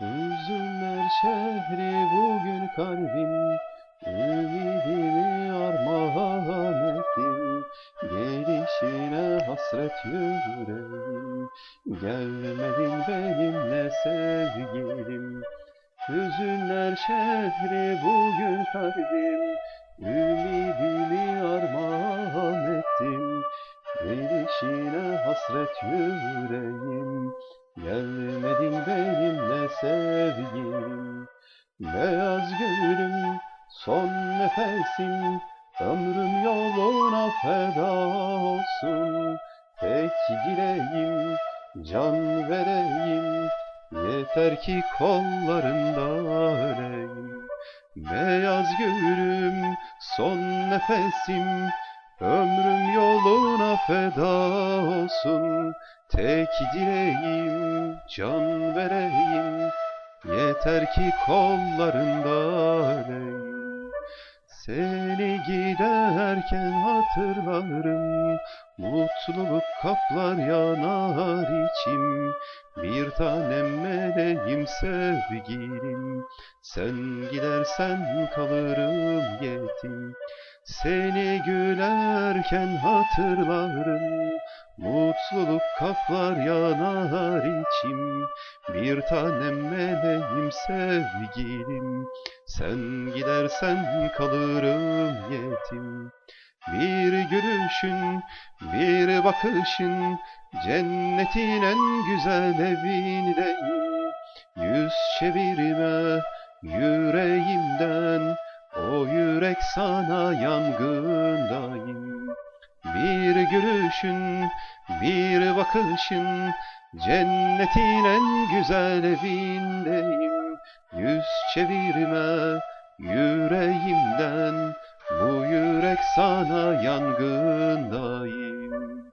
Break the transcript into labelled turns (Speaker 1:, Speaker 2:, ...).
Speaker 1: Hüzünler şehri bugün kalbim. Ümidimi armağan ettim. Gelişine hasret yüreğim. Gelmedin benimle sevgilim. Hüzünler şehri bugün kalbim. Ümidimi armağan ettim. Gelişine hasret yüreğim Beyaz gülüm son nefesim Ömrüm yoluna feda olsun. Tek dileğim can vereyim Yeter ki kollarında öleyim Beyaz gülüm son nefesim Ömrüm yoluna feda olsun. Tek dileğim can vereyim Yeter ki kollarında öleyim. Seni giderken hatırlarım. Mutluluk kaplar yanar içim. Bir tanem meleğim sevgilim. Sen gidersen kalırım yetim. Seni gülerken hatırlarım Mutluluk kaplar yanar içim Bir tanem meleğim sevgilim. Sen gidersen kalırım yetim. Bir gülüşün, bir bakışın Cennetin en güzel evindeyim. Yüz çevirme yüreğimden O yürek sana yangındayım bir gülüşün, bir bakışın, cennetin en güzel evindeyim. Yüz çevirme yüreğimden, bu yürek sana yangındayım.